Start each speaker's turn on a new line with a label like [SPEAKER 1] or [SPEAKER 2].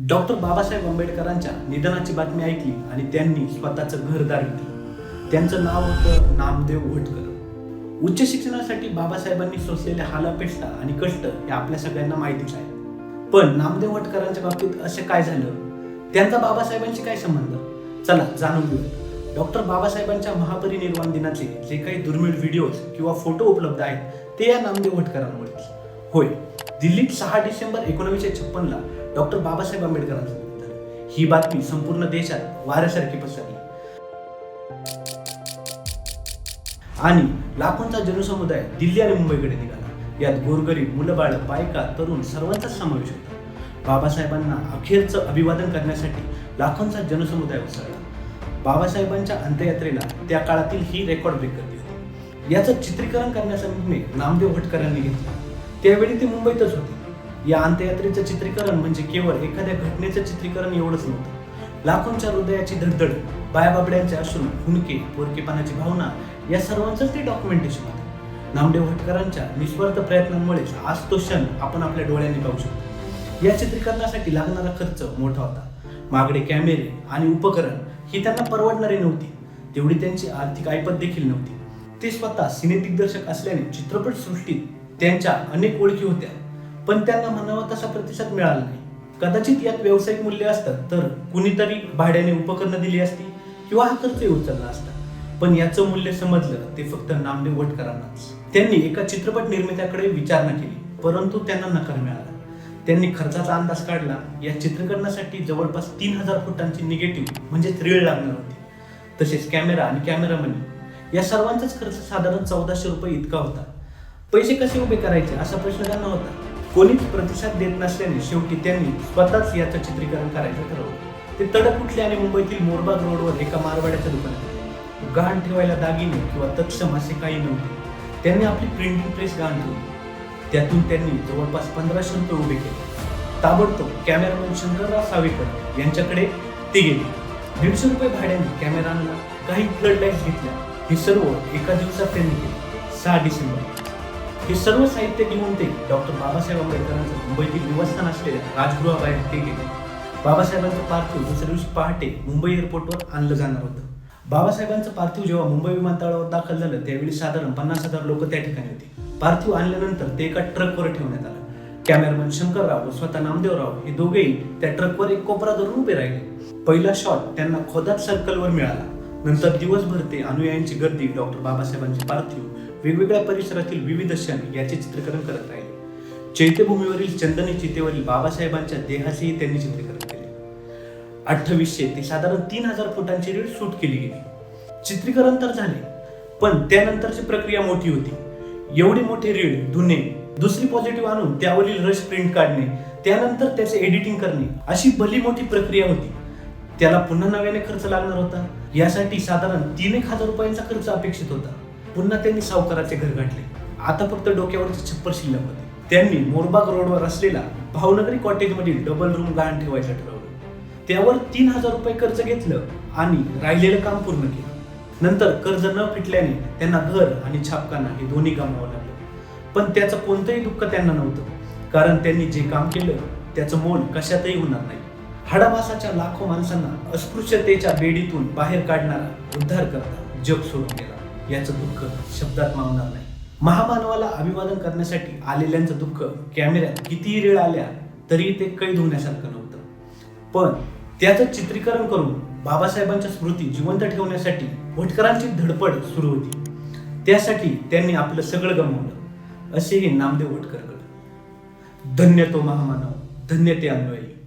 [SPEAKER 1] Doctor Babasaheb आंबेडकरांच्या निधनाची बातमी ऐकली आणि त्यांनी स्वतःचं घरदार विकलं त्यांचं नाव होतं नामदेव भटकर. उच्च शिक्षणासाठी बाबासाहेबांनी सोसलेल्या हालापेष्टा आणि कष्ट हे आपल्या सगळ्यांना माहितीच आहे पण नामदेव भटकरांच्या बाबतीत असे काय झालं? त्यांचा बाबासाहेबांशी काय संबंध? चला जाणून घेऊ डॉक्टर बाबासाहेबांच्या महापरिनिर्वाण दिनाचे जे काही दुर्मिळ व्हिडिओज किंवा फोटो उपलब्ध आहेत ते या नामदेव भटकरांमुळेच होय दिल्लीत सहा डिसेंबर एकोणीसशे छप्पनला डॉक्टर बाबासाहेब आंबेडकरांचं निधन. ही बातमी संपूर्ण देशात वाऱ्यासारखी पसरली. आणि लाखोंचा जनसमुदाय दिल्ली आणि मुंबईकडे निघाला. यात गोरगरीब मुलं बाळ बायका तरुण सर्वांचाच समावेश होता. बाबासाहेबांना अखेरचं अभिवादन करण्यासाठी लाखोंचा जनसमुदाय उसळला. बाबासाहेबांच्या अंत्ययात्रेला त्या काळातील ही रेकॉर्ड ब्रेक करते होती. याचं चित्रीकरण करण्याचा निर्णय नामदेव भटकरांनी घेतला. त्यावेळी ते मुंबईतच होते. या अंत्ययात्रेचं चित्रीकरण म्हणजे केवळ एखाद्या घटनेचं चित्रीकरण एवढंच नव्हतं. लाखोंच्या हृदयाची धडधड बायाबाबड्यांचे अश्रू हुणके पोरकेपणाची भावना या सर्वांचंच ते डॉक्युमेंटेशन होतं. नामदेव भटकरांच्या निस्वार्थ प्रयत्नांमुळेच आज तो क्षण आपण आपल्या डोळ्यांनी पाहू शकतो. या चित्रीकरणासाठी लागणारा खर्च मोठा होता. मागडे कॅमेरे आणि उपकरण ही त्यांना परवडणारी नव्हती. तेवढी त्यांची आर्थिक ऐपत देखील नव्हती. ते स्वतः सिने दिग्दर्शक असल्याने चित्रपट सृष्टीत त्यांच्या अनेक ओळखी होत्या. पण त्यांना म्हणावा तसा प्रतिसाद मिळाला नाही. कदाचित यात व्यावसायिक मूल्य असतात तर कुणीतरी भाड्याने उपकरणं दिली असती किंवा हा खर्चही उचलला असता. पण याचं मूल्य समजलं ते फक्त नामदेव वटकरांनाच. त्यांनी एका चित्रपट निर्मित्याकडे विचारणा केली परंतु त्यांना नकार मिळाला. त्यांनी खर्चाचा अंदाज काढला या चित्रीकरणासाठी जवळपास तीन हजार फुटांची निगेटिव्ह म्हणजे रीळ लागणार होती. तसेच कॅमेरा आणि कॅमेरामन या सर्वांचाच खर्च साधारण चौदाशे रुपये इतका होता. पैसे कसे उभे करायचे असा प्रश्न त्यांना होता. कोणीच प्रतिसाद देत नसल्याने शेवटी त्यांनी स्वतःच याचं चित्रीकरण करायचं ठरवलं. ते तडक उठले आणि मुंबईतील मोरबाग रोडवर एका मारवाड्याच्या दुकानात गहाण ठेवायला दागिने किंवा तत्सम असे काही नव्हते. त्यांनी आपली प्रिंटिंग प्रेस गहाण ठेवली. त्यातून त्यांनी जवळपास पंधराशे रुपये उभे केले. ताबडतोब कॅमेरामॅन शंकरराव सावेकर यांच्याकडे ते गेले. दीडशे रुपये भाड्याने कॅमेरांना काही फ्लड लाईट्स घेतल्या. हे सर्व एका दिवसात त्यांनी केले. सहा डिसेंबर. हे सर्व साहित्य घेऊन ते? डॉक्टर बाबासाहेब आंबेडकरांचं मुंबईतील निवासस्थान असलेल्या राजगृहाबाहेर ते गेले. बाबासाहेबांचं पार्थिव दुसऱ्या दिवशी पहाटे मुंबई एअरपोर्टवर आणलं जाणार होतं. बाबासाहेबांचं पार्थिव जेव्हा मुंबई विमानतळावर दाखल झालं त्यावेळी साधारण पन्नास हजार लोक त्या ठिकाणी होते. पार्थिव आणल्यानंतर ते एका ट्रकवर ठेवण्यात आलं. कॅमेरामन शंकरराव व स्वतः नामदेवराव हे दोघेही त्या ट्रकवर एक कोपरा धरून उभे राहिले. पहिला शॉट त्यांना खोदात सर्कलवर मिळाला. नंतर दिवसभर ते अनुयायांची गर्दी डॉक्टर बाबासाहेबांचे पार्थिव वेगवेगळ्या परिसरातील विविध क्षण याचे चित्रीकरण करत राहिले. चैत्यभूमीवरील चंदनी चितेवरील बाबासाहेबांच्या देहाचेही त्यांनी चित्रीकरण केले. अठ्ठावीसशे ते साधारण तीन हजार फुटांची रीड सूट केली गेली. चित्रीकरण तर झाले पण त्यानंतरची प्रक्रिया मोठी होती. एवढी मोठी रीड धुणे दुसरी पॉझिटिव्ह आणून त्यावरील रश प्रिंट काढणे त्यानंतर त्याचे एडिटिंग करणे अशी भली मोठी प्रक्रिया होती. त्याला पुन्हा नव्याने खर्च लागणार होता. यासाठी साधारण तीन एक हजार रुपयांचा खर्च अपेक्षित होता. पुन्हा त्यांनी सावकाराचे घर गाठले. आता फक्त डोक्यावरचे छप्पर शिल्लक होते. त्यांनी मोरबाग रोडवर असलेला भावनगरी कॉटेजमधील डबल रूम गहाण ठेवायचं ठरवलं. त्यावर तीन हजार रुपये कर्ज घेतलं आणि राहिलेलं काम पूर्ण केलं. नंतर कर्ज न फिटल्याने त्यांना घर आणि छापखाना हे दोन्ही गमावं लागलं. पण त्याचं कोणतंही दुःख त्यांना नव्हतं. कारण त्यांनी जे काम केलं त्याचं मोल कशातही होणार नाही. हाडामासाच्या लाखो माणसांना अस्पृश्यतेच्या बेडीतून बाहेर काढणारा उद्धार करता जग सोडून गेला. याचं दुःख शब्दात मावणार नाही. महामानवाला अभिवादन करण्यासाठी आलेल्यांचं दुःख कॅमेऱ्यात कितीही रेळ आल्या तरी ते कैद होण्यासारखं नव्हतं. पण त्याचं चित्रीकरण करून बाबासाहेबांच्या स्मृती जिवंत ठेवण्यासाठी भटकरांची धडपड सुरू होती. त्यासाठी त्यांनी आपलं सगळं गमावलं. असेही नामदेव भटकरकडे. धन्य तो महामानव धन्य ते अन्वयी.